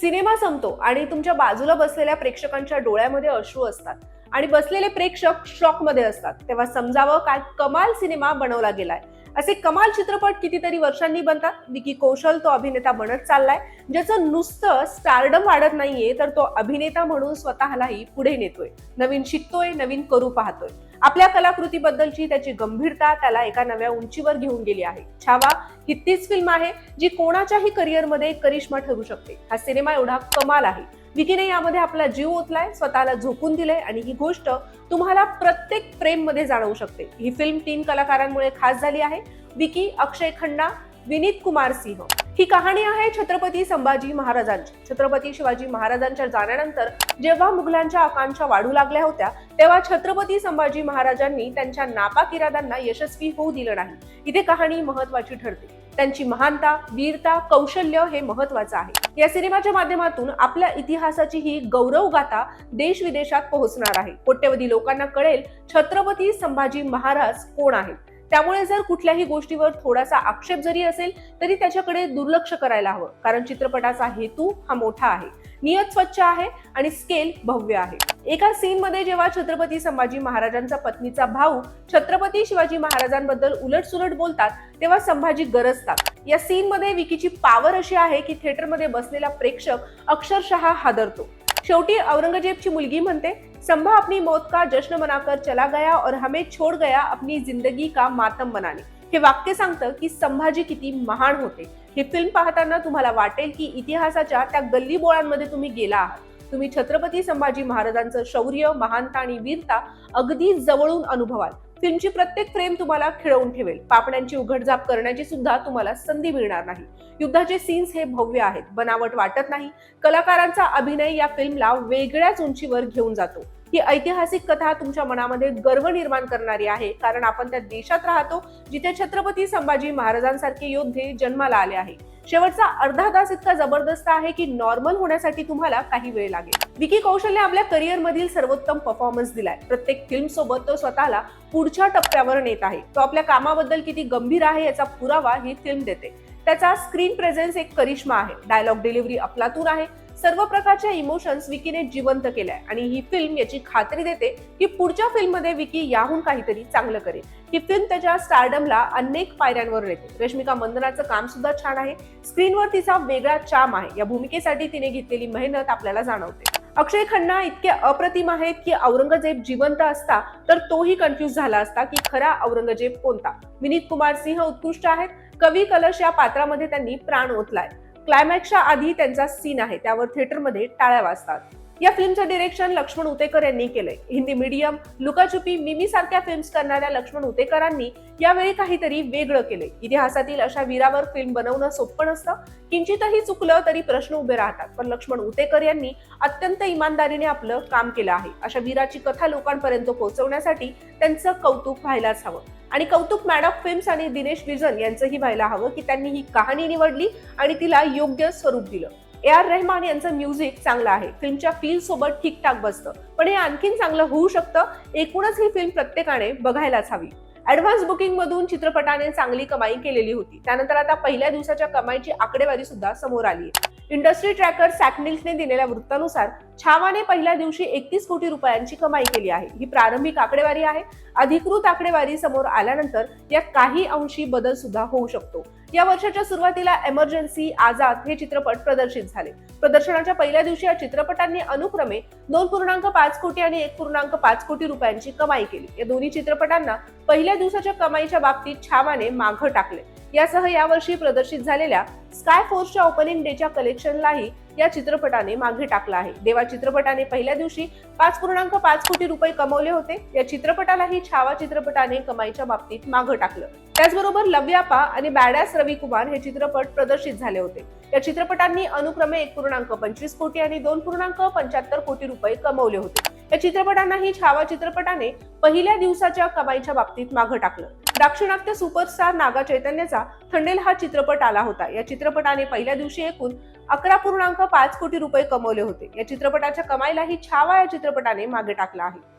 Cinema संपतो आणि तुमच्या बाजूला बसलेल्या प्रेक्षकांच्या डोळ्यामध्ये अश्रू असतात. आणि बसलेले प्रेक्षक शॉकमध्ये असतात. तेव्हा समजावं काय कमाल सिनेमा बनवला गेलाय. असे कमाल चित्रपट कितीतरी वर्षांनी बनतात. विकी कौशल तो अभिनेता बनत चाललाय. ज्याचं नुसतं स्टारडम वाढत नाहीये तर तो अभिनेता म्हणून स्वतःलाही पुढे नेतोय. नवीन शिकतोय नवीन करू पाहतोय. आपल्या कलाकृतीबद्दलची त्याची गंभीरता त्याला एका नव्या उंचीवर घेऊन गेली आहे. छावा ही तीच फिल्म आहे जी कोणाच्याही करिअरमध्ये करिश्मा ठरू शकते. हा सिनेमा एवढा कमाल आहे. विकीने यामध्ये आपला जीव ओतलाय स्वतःला झोकून दिलंय आणि ही गोष्ट तुम्हाला प्रत्येक प्रेममध्ये जाणवू शकते. ही फिल्म तीन कलाकारांमुळे खास झाली आहे. विकी अक्षय खन्ना विनीत कुमार सिंह. ही कहाणी आहे छत्रपती संभाजी महाराजांची. छत्रपती शिवाजी महाराजांच्या जाण्यानंतर जेव्हा मुघलांच्या आकांक्षा वाढू लागल्या होत्या तेव्हा छत्रपती संभाजी महाराजांनी त्यांच्या नापाक इराद्यांना यशस्वी होऊ दिलं नाही. इथे कहाणी महत्वाची ठरते. त्यांची महानता वीरता कौशल्य हे महत्वाचं आहे. या सिनेमाच्या माध्यमातून आपल्या इतिहासाची ही गौरव गाथा देश विदेशात पोहोचणार आहे. कोट्यवधी लोकांना कळेल छत्रपती संभाजी महाराज कोण आहेत. त्यामुळे जर कुठल्याही गोष्टीवर थोडासा आक्षेप जरी असेल तरी त्याच्याकडे दुर्लक्ष करायला हवं. कारण चित्रपटाचा हेतू हा मोठा आहे. नियत स्वच्छ आहे आणि स्केल भव्य आहे. एका सीन मध्ये जेव्हा छत्रपती संभाजी महाराजांचा पत्नीचा भाऊ छत्रपती शिवाजी महाराजांबद्दल उलटसुलट बोलतात तेव्हा संभाजी गरजतात. या सीन मध्ये विकीची पावर अशी आहे की थिएटरमध्ये बसलेला प्रेक्षक अक्षरशः हादरतो. शेवटी औरंगजेबची मुलगी म्हणते संभा अपनी मौत का जश्न मनाकर चला गया और हमें छोड़ गया अपनी जिंदगी का मातम बनाने। हे वाक्य सांगतं की संभाजी किती महान होते। ही फिल्म पाहताना तुम्हाला वाटेल की इतिहासाच्या त्या गल्ली बोळांमध्ये तुम्ही गेला आहात. तुम्ही छत्रपती संभाजी महाराजांचं शौर्य महानता आणि वीरता अगदी जवळून अनुभवाल. फिल्मची प्रत्येक फ्रेम तुम्हाला खिळवून ठेवेल. पापण्यांची उघडझाप करण्याची सुद्धा तुम्हाला संधी मिळणार नाही. युद्धाचे सीन्स हे भव्य आहेत. बनावट वाटत नाही. कलाकारांचा अभिनय या फिल्मला वेगळ्याच उंचीवर घेऊन जातो. ही ऐतिहासिक कथा तुमच्या मनामध्ये गर्व निर्माण करणारी आहे. कारण आपण त्या देशात राहतो जिथे छत्रपती संभाजी महाराजांसारखे योद्धे जन्माला आले आहे शेवटचा अर्धा तास इतका जबरदस्त आहे की नॉर्मल होण्यासाठी तुम्हाला काही वेळ लागेल. विकी कौशलने आपल्या करिअर मधील सर्वोत्तम परफॉर्मन्स दिलाय. प्रत्येक फिल्म सोबत तो स्वतःला पुढच्या टप्प्यावर नेत आहे. तो आपल्या कामाबद्दल किती गंभीर आहे याचा पुरावा ही फिल्म देते. त्याचा स्क्रीन प्रेझेन्स एक करिश्मा आहे. डायलॉग डिलिव्हरी अफलातून आहे. सर्व प्रकारच्या इमोशन्स विकीने जिवंत केल्या. आणि ही फिल्म याची खात्री देते की पुढच्या फिल्ममध्ये विकी याहून काहीतरी चांगलं करेल. ही फिल्म त्याच्या स्टारडमला अनेक पायऱ्यांवर नेते. रश्मिका मंदनाचं काम सुद्धा छान आहे. स्क्रीनवर तिचा वेगळा चाम आहे. या भूमिकेसाठी तिने घेतलेली मेहनत आपल्याला जाणवते. अक्षय खन्ना इतके अप्रतिम आहेत की औरंगजेब जिवंत असता तर तोही कन्फ्युज झाला असता की खरा औरंगजेब कोणता? विनीत कुमार सिंह उत्कृष्ट आहेत. कवी कलश या पात्रामध्ये त्यांनी प्राण ओतलाय. क्लायमॅक्सच्या आधी त्यांचा सीन आहे. त्यावर थिएटरमध्ये टाळ्या वाजतात. या फिल्मचं डिरेक्शन लक्ष्मण उतेकर यांनी केलंय. हिंदी मीडियम लुकाचुपी मिमी सारख्या फिल्म्स करणाऱ्या लक्ष्मण उतेकरांनी यावेळी काहीतरी वेगळं केलंय. इतिहासातील अशा वीरावर फिल्म बनवणं सोपं नसतं. किंचितही चुकलं तरी प्रश्न उभे राहतात. पण लक्ष्मण उतेकर यांनी अत्यंत इमानदारीने आपलं काम केलं आहे. अशा वीराची कथा लोकांपर्यंत पोहोचवण्यासाठी त्यांचं कौतुक व्हायलाच हवं. आणि कौतुक मॅड ऑफ फिल्म्स आणि दिनेश विजन यांचंही व्हायला हवं की त्यांनी ही कहाणी निवडली आणि तिला योग्य स्वरूप दिलं. ए आर रेहमान यांचं म्युझिक चांगलं आहे. फिल्मच्या फील सोबत ठीकठाक बसतं. पण हे आणखीन चांगलं होऊ शकतं. एकूणच ही फिल्म प्रत्येकाने बघायलाच हवी. ऍडव्हान्स बुकिंग मधून चित्रपटाने चांगली कमाई केलेली होती. त्यानंतर आता पहिल्या दिवसाच्या कमाईची आकडेवारी सुद्धा समोर आली इंडस्ट्री ट्रॅकर सॅकनिल्सने दिलेल्या वृत्तानुसार छावाने पहिल्या दिवशी एकतीस कोटी रुपयांची कमाई केली आहे. ही प्रारंभिक आकडेवारी आहे. अधिकृत आकडेवारी समोर आल्यानंतर यात काही अंशी बदल सुद्धा होऊ शकतो. या वर्षाच्या सुरुवातीला एमर्जन्सी आझाद हे चित्रपट प्रदर्शित झाले. प्रदर्शनाच्या पहिल्या दिवशी या चित्रपटांनी अनुक्रमे दोन पूर्णांक पाच कोटी आणि एक पूर्णांक पाच कोटी रुपयांची कमाई केली. या दोन्ही चित्रपटांना पहिल्या दिवसाच्या कमाईच्या बाबतीत छावाने माघ टाकले. यासह यावर्षी प्रदर्शित झालेल्या स्काय फोर्सच्या ओपनिंग डेच्या कलेक्शनलाही या चित्रपटाने मागे टाकला आहे. देवा चित्रपटाने पहिल्या दिवशी पाच पूर्णांक पाच कोटी रुपये कमवले होते. या चित्रपटालाही छावा चित्रपटाने कमाईच्या बाबतीत मागे टाकलं. त्याचबरोबर लव्यापा आणि बॅडॅस रवी कुमार हे चित्रपट प्रदर्शित झाले होते. या चित्रपटांनी अनुक्रमे एक पूर्णांक पंचवीस कोटी आणि दोन पूर्णांक पंच्याहत्तर कोटी रुपये कमवले होते. या चित्रपटांनाही छावा चित्रपटाने पहिल्या दिवसाच्या कमाईच्या बाबतीत मागं टाकलं. दाक्षिणात्य सुपरस्टार नागा चैतन्याचा थंडेल हा चित्रपट आला होता. या चित्रपटाने पहिल्या दिवशी एकूण अकरा पूर्णांक पाच कोटी रुपये कमवले होते. या चित्रपटाच्या कमाईलाही छावा या चित्रपटाने मागे टाकला आहे.